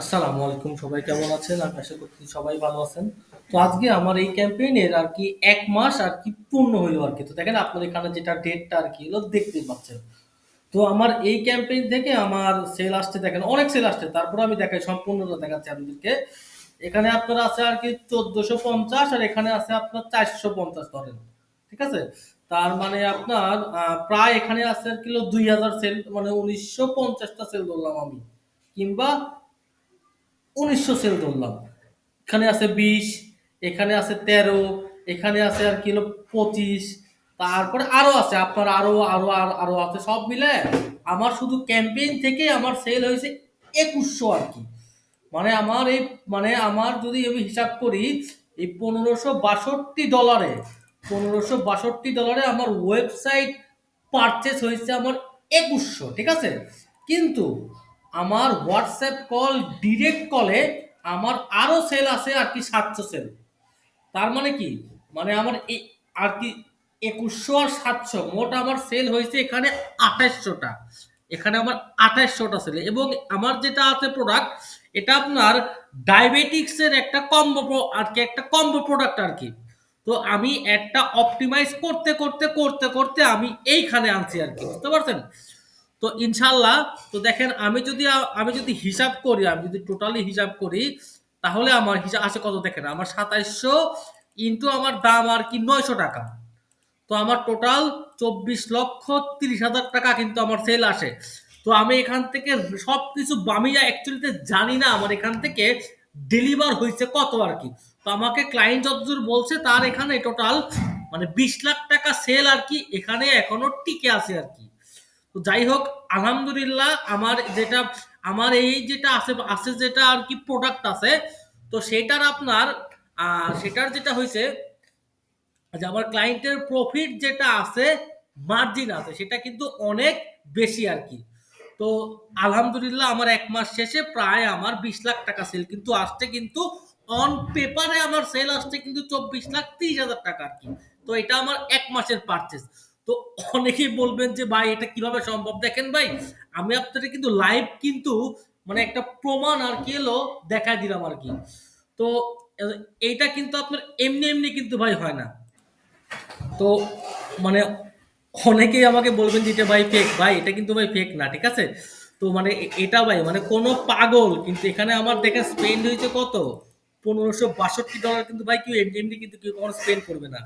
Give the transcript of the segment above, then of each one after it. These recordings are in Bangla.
আসসালামু আলাইকুম, সবাই কেমন আছেন? আমি আশা করছি সবাই ভালো আছেন। তো আজকে আমার এই ক্যাম্পেইনের আর কি এক মাস আর কি পূর্ণ হইল আর কি। তো দেখেন আপনার এখানে যেটা ডেটটা আর কি হলো দেখতেই পাচ্ছেন। তো আমার এই ক্যাম্পেইন থেকে আমার সেল আসছে, দেখেন অনেক সেল আসছে। তারপর আমি দেখাই, সম্পূর্ণটা দেখাচ্ছি আপনাদেরকে। এখানে আপনার আছে আর কি চোদ্দশো পঞ্চাশ আর এখানে আছে আপনার চারশো পঞ্চাশ ধরেন। ঠিক আছে? তার মানে আপনার প্রায় এখানে আছে আর কিলো দুই হাজার সেল মানে উনিশশো পঞ্চাশটা সেল ধরলাম আমি। কিংবা উনিশশো সেল ধরলাম। এখানে আছে বিশ, এখানে আছে তেরো, এখানে আছে আর কি হলো পঁচিশ, তারপরে আরও আছে, আপনার আরও আরও আরও আরও আছে, সব মিলে আমার শুধু ক্যাম্পেইন থেকে আমার সেল হয়েছে একুশশো আর কি। মানে আমার এই মানে আমার যদি আমি হিসাব করি, এই পনেরোশো বাষট্টি ডলারে পনেরোশো বাষট্টি ডলারে আমার ওয়েবসাইট পারচেস হয়েছে আমার একুশশো, ঠিক আছে? কিন্তু আমার হোয়াটসঅ্যাপ কল ডিরেক্ট কলে আমার আরও সেল আছে আর কি সাতশো সেল তার মানে কি? মানে আমার আর কি একুশশো আর সাতশো, মোট আমার সেল হয়েছে এখানে আঠাশশোটা। এখানে আমার আঠাশশোটা সেল এবং আমার যেটা আছে প্রোডাক্ট এটা আপনার ডায়াবেটিক্সের একটা কম্বো আর কি একটা কম্বো প্রোডাক্ট আর কি। তো আমি একটা অপটিমাইজ করতে করতে করতে করতে আমি এইখানে আনছি আর কি। বুঝতে পারছেন? তো ইনশাল্লাহ তো দেখেন আমি যদি আমি যদি হিসাব করি, আমি যদি টোটালি হিসাব করি, তাহলে আমার হিসাব আসে কত দেখেন? আমার সাতাইশশো ইন্টু আমার দাম আর কি নয়শো টাকা। তো আমার টোটাল চব্বিশ লক্ষ তিরিশ হাজার টাকা কিন্তু আমার সেল আসে। তো আমি এখান থেকে সব কিছু আমি অ্যাকচুয়ালিতে জানি না আমার এখান থেকে ডেলিভার হয়েছে কত আর কি। তো আমাকে ক্লায়েন্ট যতদূর বলছে, তার এখানে টোটাল মানে বিশ লাখ টাকা সেল আর কি এখানে এখনও টিকে আছে আর কি। তো যাই হোক, আলহামদুলিল্লাহ আমার যেটা, আমার এই যেটা আছে আছে যেটা আর কি প্রোডাক্ট আছে, তো সেটার আপনার সেটার যেটা হয়েছে যে আমার ক্লায়েন্টের প্রফিট যেটা আছে মার্জিন আছে, সেটা কিন্তু অনেক বেশি আর কি। তো আলহামদুলিল্লাহ আমার এক মাস শেষে প্রায় আমার বিশ লাখ টাকা সেল কিন্তু আসছে কিন্তু অন পেপারে আমার সেল আসছে কিন্তু চব্বিশ লাখ তিরিশ হাজার টাকা আর কি। তো এটা আমার এক মাসের পারচেস তো অনেকেই বলবেন যে, ভাই, এটা কীভাবে সম্ভব? দেখেন ভাই, আমি আপনাদের কিন্তু লাইভ কিন্তু মানে একটা প্রমাণ আর কি এলো দেখা দিলাম আর কি। তো, এইটা কিন্তু আপনার এমনি এমনি কিন্তু ভাই হয় না। তো মানে অনেকেই আমাকে বলবেন যে, এটা ভাই ফেক ভাই, এটা কিন্তু ভাই ফেক না, ঠিক আছে? তো মানে এটা ভাই মানে কোনো পাগল, কিন্তু এখানে আমার দেখে স্পেন্ড হয়েছে কত? পনেরোশো বাষট্টি ডলার কিন্তু ভাই কেউ এমনি এমনি কিন্তু কেউ কখনো স্পেন্ড করবে না।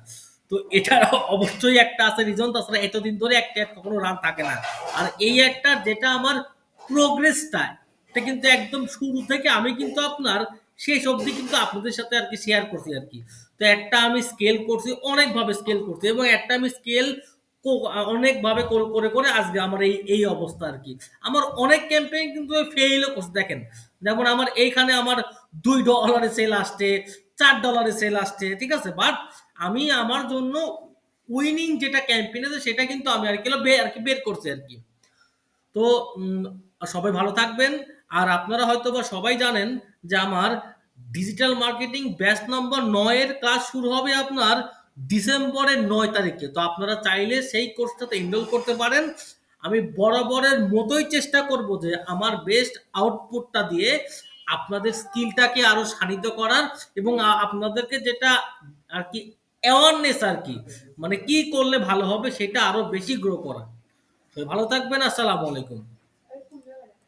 তো এটা অবশ্যই একটা আছে রিজন তাছাড়া এতদিন ধরে একটা কখনো রান থাকে না। আর এই একটা যেটা আমার প্রোগ্রেসটা এটা কিন্তু একদম শুরু থেকে আমি কিন্তু আপনার শেষ অবধি কিন্তু আপনাদের সাথে আর কি শেয়ার করছি আর কি। তো একটা আমি স্কেল করছি, অনেকভাবে স্কেল করছি এবং একটা আমি স্কেল অনেকভাবে করে করে আজকে আমার এই এই অবস্থা আর কি। আমার অনেক ক্যাম্পেইন কিন্তু ফেইলও করছে, দেখেন। যেমন আমার এইখানে আমার দুই ডলারে সেল আসছে, চার ডলারে সেল আসছে, ঠিক আছে? বাট আমি আমার জন্য উইনিং যেটা ক্যাম্পেইন আছে, সেটা কিন্তু আমি আর কি আর কি বের করছি আর কি তো সবাই ভালো থাকবেন। আর আপনারা হয়তো বা সবাই জানেন যে আমার ডিজিটাল মার্কেটিং ব্যাচ নম্বর নয়ের ক্লাস শুরু হবে আপনার ডিসেম্বরের নয় তারিখে। তো আপনারা চাইলে সেই কোর্সটাতে এনরোল করতে পারেন। আমি বরাবরের মতোই চেষ্টা করব যে আমার বেস্ট আউটপুটটা দিয়ে আপনাদের স্কিলটাকে আরও শানিত করার এবং আপনাদেরকে যেটা আর কি অ্যাওয়ারনেস আর কি। মানে কি করলে ভালো হবে সেটা আরও বেশি গ্রো করা। ভালো থাকবেন, আসসালামু আলাইকুম।